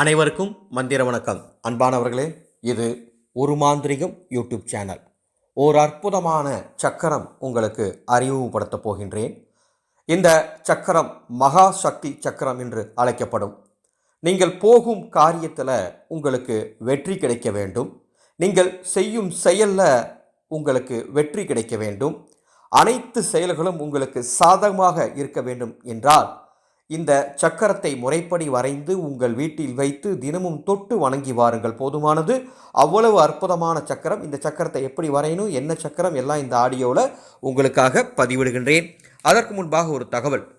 அனைவருக்கும் மந்திர வணக்கம். அன்பானவர்களே இது ஒரு மாந்திரிகம் யூடியூப் சேனல். ஓர் அற்புதமான சக்கரம் உங்களுக்கு அறிமுகப்படுத்தப் போகின்றேன். இந்த சக்கரம் மகா சக்தி சக்கரம் என்று அழைக்கப்படும். நீங்கள் போகும் காரியத்தில் உங்களுக்கு வெற்றி கிடைக்க வேண்டும். நீங்கள் செய்யும் செயலில் உங்களுக்கு வெற்றி கிடைக்க வேண்டும். அனைத்து செயல்களும் உங்களுக்கு சாதகமாக இருக்க வேண்டும் என்றால் இந்த சக்கரத்தை முறைப்படி வரைந்து உங்கள் வீட்டில் வைத்து தினமும் தொட்டு வணங்கி வாருங்கள். போதுமானது. அவ்வளவு அற்புதமான சக்கரம். இந்த சக்கரத்தை எப்படி வரையணும்? என்ன சக்கரம்? எல்லாம் இந்த ஆடியோவில் உங்களுக்காக பதிவிடுகின்றேன். அதற்கு முன்பாக ஒரு தகவல்.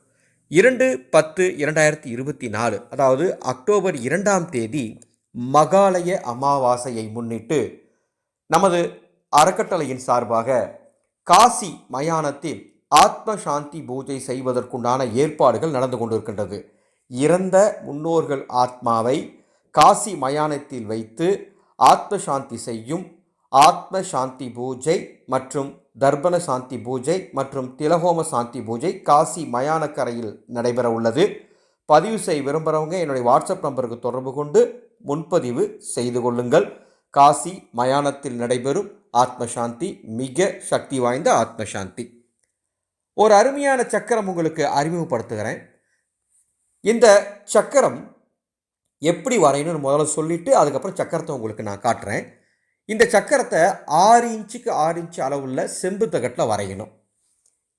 இரண்டு பத்து இரண்டாயிரத்தி இருபத்தி நாலு அதாவது அக்டோபர் இரண்டாம் தேதி மகாலய அமாவாசையை முன்னிட்டு நமது அறக்கட்டளையின் சார்பாக காசி மயானத்தில் ஆத்ம சாந்தி பூஜை செய்வதற்குண்டான ஏற்பாடுகள் நடந்து கொண்டிருக்கின்றது. இறந்த முன்னோர்கள் ஆத்மாவை காசி மயானத்தில் வைத்து ஆத்ம சாந்தி செய்யும் ஆத்ம சாந்தி பூஜை மற்றும் தர்பண சாந்தி பூஜை மற்றும் திலகோம சாந்தி பூஜை காசி மயானக்கரையில் நடைபெற உள்ளது. பதிவு செய்ய விரும்புகிறவங்க என்னுடைய வாட்ஸ்அப் நம்பருக்கு தொடர்பு கொண்டு முன்பதிவு செய்து கொள்ளுங்கள். காசி மயானத்தில் நடைபெறும் ஆத்ம சாந்தி மிக சக்தி வாய்ந்த ஆத்ம சாந்தி ஒரு அருமையான சக்கரம் உங்களுக்கு அறிமுகப்படுத்துகிறேன். இந்த சக்கரம் எப்படி வரையணும்னு முதல்ல சொல்லிவிட்டு அதுக்கப்புறம் சக்கரத்தை உங்களுக்கு நான் காட்டுறேன். இந்த சக்கரத்தை ஆறு இன்ச்சுக்கு ஆறு இன்ச்சு அளவுள்ள செம்பு தகட்டில் வரையணும்.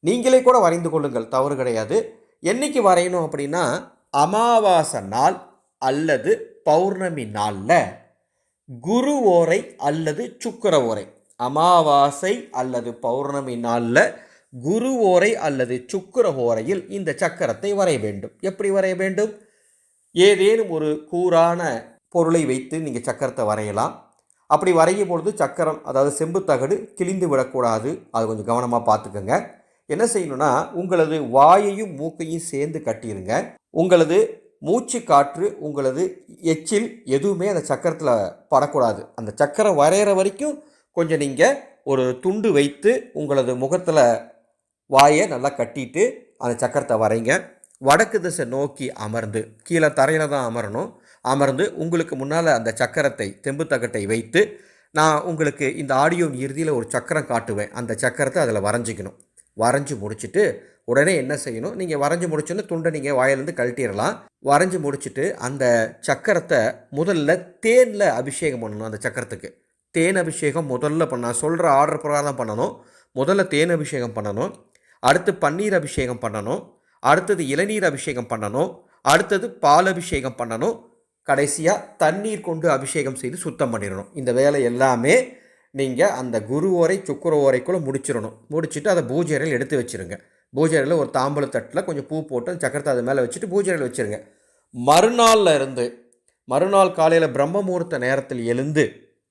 நீங்களே கூட வரைந்து கொள்ளுங்கள் தவறு கிடையாது. என்னைக்கு வரையணும் அப்படின்னா அமாவாசை நாள் அல்லது பௌர்ணமி நாளில் குரு ஓரை அல்லது சுக்கர ஓரை அமாவாசை அல்லது பௌர்ணமி நாளில் குரு ஓரை அல்லது சுக்கர ஓரையில் இந்த சக்கரத்தை வரைய வேண்டும். எப்படி வரைய வேண்டும்? ஏதேனும் ஒரு கூரான பொருளை வைத்து நீங்கள் சக்கரத்தை வரையலாம். அப்படி வரையும் பொழுது சக்கரம் அதாவது செம்பு தகடு கிழிந்து விடக்கூடாது. அது கொஞ்சம் கவனமாக பார்த்துக்கோங்க. என்ன செய்யணும்னா உங்களது வாயையும் மூக்கையும் சேர்ந்து கட்டிடுங்க உங்களது மூச்சு காற்று உங்களது எச்சில் எதுவுமே அந்த சக்கரத்தில் படக்கூடாது. அந்த சக்கரம் வரைகிற வரைக்கும் கொஞ்சம் நீங்கள் ஒரு துண்டு வைத்து உங்களது முகத்தில் வாயை நல்லா கட்டிட்டு அந்த சக்கரத்தை வரைங்க. வடக்கு திசை நோக்கி அமர்ந்து கீழே தரையில் தான் அமரணும். அமர்ந்து உங்களுக்கு முன்னால் அந்த சக்கரத்தை தெம்பு தகட்டை வைத்து நான் உங்களுக்கு இந்த ஆடியோ இறுதியில் ஒரு சக்கரம் காட்டுவேன். அந்த சக்கரத்தை அதில் வரைஞ்சிக்கணும். வரைஞ்சி முடிச்சுட்டு உடனே என்ன செய்யணும்? நீங்கள் வரைஞ்சி முடிச்சோன்னு துண்டை நீங்கள் வாயிலேருந்து கழட்டிடலாம். வரைஞ்சி முடிச்சுட்டு அந்த சக்கரத்தை முதல்ல தேனில் அபிஷேகம் பண்ணணும் அந்த சக்கரத்துக்கு. தேன் அபிஷேகம் முதல்ல பண்ண சொல்கிற ஆர்டர் பிரகாரம் பண்ணணும். முதல்ல தேன் அபிஷேகம் பண்ணணும். அடுத்து பன்னீர் அபிஷேகம் பண்ணணும். அடுத்தது இளநீர் அபிஷேகம் பண்ணணும். அடுத்தது பால் அபிஷேகம் பண்ணணும். கடைசியாக தண்ணீர் கொண்டு அபிஷேகம் செய்து சுத்தம் பண்ணிடணும். இந்த வேலை எல்லாமே நீங்கள் அந்த குரு ஓரை சுக்கர ஓரைக்குள்ளே முடிச்சிடணும். முடிச்சுட்டு அதை பூஜை எடுத்து வச்சுருங்க. பூஜை ஒரு தாம்பூல தட்டில் கொஞ்சம் பூ போட்டு அந்த சக்கரத்தை அது மேலே வச்சுட்டு பூஜையில் வச்சுருங்க. மறுநாளில் இருந்து மறுநாள் காலையில் பிரம்ம முகூர்த்த நேரத்தில் எழுந்து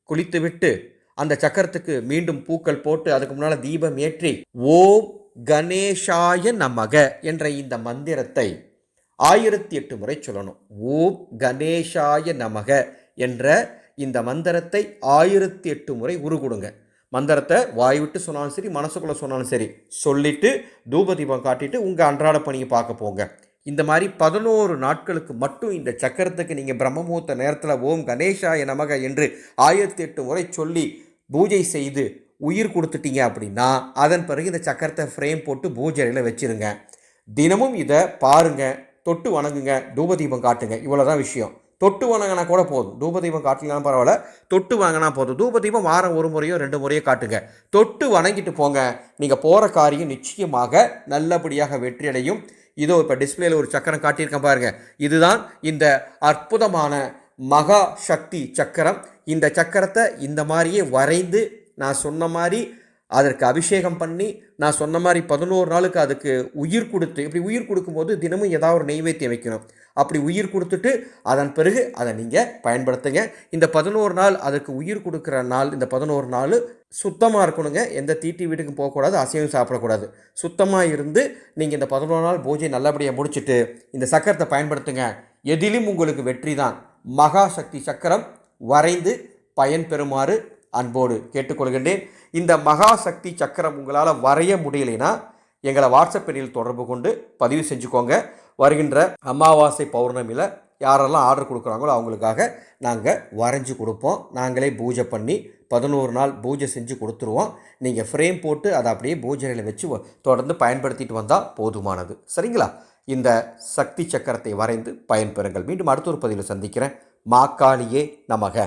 குளித்து விட்டு அந்த சக்கரத்துக்கு மீண்டும் பூக்கள் போட்டு அதுக்கு முன்னால் தீபம் ஏற்றி ஓம் கணேஷாய நமக என்ற இந்த மந்திரத்தை ஆயிரத்தி எட்டு முறை சொல்லணும். ஓம் கணேஷாய நமக என்ற இந்த மந்திரத்தை ஆயிரத்தி எட்டு முறை உருகுடுங்க மந்திரத்தை வாய் விட்டு சொன்னாலும் சரி மனசுக்குள்ளே சொன்னாலும் சரி சொல்லிட்டு தூபதீபம் காட்டிட்டு உங்கள் அன்றாட பணியை பார்க்க போங்க. இந்த மாதிரி பதினோரு நாட்களுக்கு மட்டும் இந்த சக்கரத்துக்கு நீங்கள் பிரம்மமுகூர்த்த நேரத்தில் ஓம் கணேஷாய நமக என்று ஆயிரத்தி எட்டு முறை சொல்லி பூஜை செய்து உயிர் கொடுத்துட்டீங்க அப்படின்னா அதன் பிறகு இந்த சக்கரத்தை ஃப்ரேம் போட்டு பூஜையில் வச்சுருங்க. தினமும் இதை பாருங்கள் தொட்டு வணங்குங்க தூபதீபம் காட்டுங்க. இவ்வளோ தான் விஷயம். தொட்டு வணங்கினா கூட போதும். தூபதீபம் காட்டலாம் பரவாயில்ல. தொட்டு வாங்கினா போதும். தூபதீபம் வாரம் ஒரு முறையோ ரெண்டு முறையோ காட்டுங்க. தொட்டு வணங்கிட்டு போங்க. நீங்கள் போகிற காரியம் நிச்சயமாக நல்லபடியாக வெற்றியடையும். இதோ இப்போ டிஸ்பிளேல ஒரு சக்கரம் காட்டியிருக்கேன் பாருங்கள் இதுதான் இந்த அற்புதமான மகா சக்தி சக்கரம். இந்த சக்கரத்தை இந்த மாதிரியே வரைந்து நான் சொன்ன மாதிரி அதற்கு அபிஷேகம் பண்ணி நான் சொன்ன மாதிரி பதினோரு நாளுக்கு அதுக்கு உயிர் கொடுத்து இப்படி உயிர் கொடுக்கும்போது தினமும் ஏதாவது ஒரு நெய்வேத்தியம் வைக்கணும். அப்படி உயிர் கொடுத்துட்டு அதன் பிறகு அதை நீங்கள் பயன்படுத்துங்க. இந்த பதினோரு நாள் அதுக்கு உயிர் கொடுக்குற நாள் இந்த பதினோரு நாள் சுத்தமாக இருக்கணுங்க. எந்த தீட்டி வீட்டுக்கும் போகக்கூடாது அசையும் சாப்பிடக்கூடாது. சுத்தமாக இருந்து நீங்கள் இந்த பதினோரு நாள் பூஜை நல்லபடியாக முடிச்சுட்டு இந்த சக்கரத்தை பயன்படுத்துங்க. எதிலும் உங்களுக்கு வெற்றி தான். மகா சக்தி சக்கரம் வரைந்து பயன் பெறுமாறு அன்போடு கேட்டுக்கொள்கின்றேன். இந்த மகா சக்தி சக்கரம் உங்களால் வரைய முடியலைன்னா எங்களை வாட்ஸ்அப் எண்ணில் தொடர்பு கொண்டு பதிவு செஞ்சுக்கோங்க. வருகின்ற அமாவாசை பௌர்ணமியில் யாரெல்லாம் ஆர்டர் கொடுக்குறாங்களோ அவங்களுக்காக நாங்கள் வரைஞ்சி கொடுப்போம். நாங்களே பூஜை பண்ணி பதினோரு நாள் பூஜை செஞ்சு கொடுத்துருவோம். நீங்கள் ஃப்ரேம் போட்டு அதை அப்படியே பூஜையில் வச்சு தொடர்ந்து பயன்படுத்திட்டு வந்தால் போதுமானது. சரிங்களா? இந்த சக்தி சக்கரத்தை வரைந்து பயன்பெறுங்கள் மீண்டும் அடுத்த ஒரு பதிவில் சந்திக்கிறேன். மாக்காளியே நமக.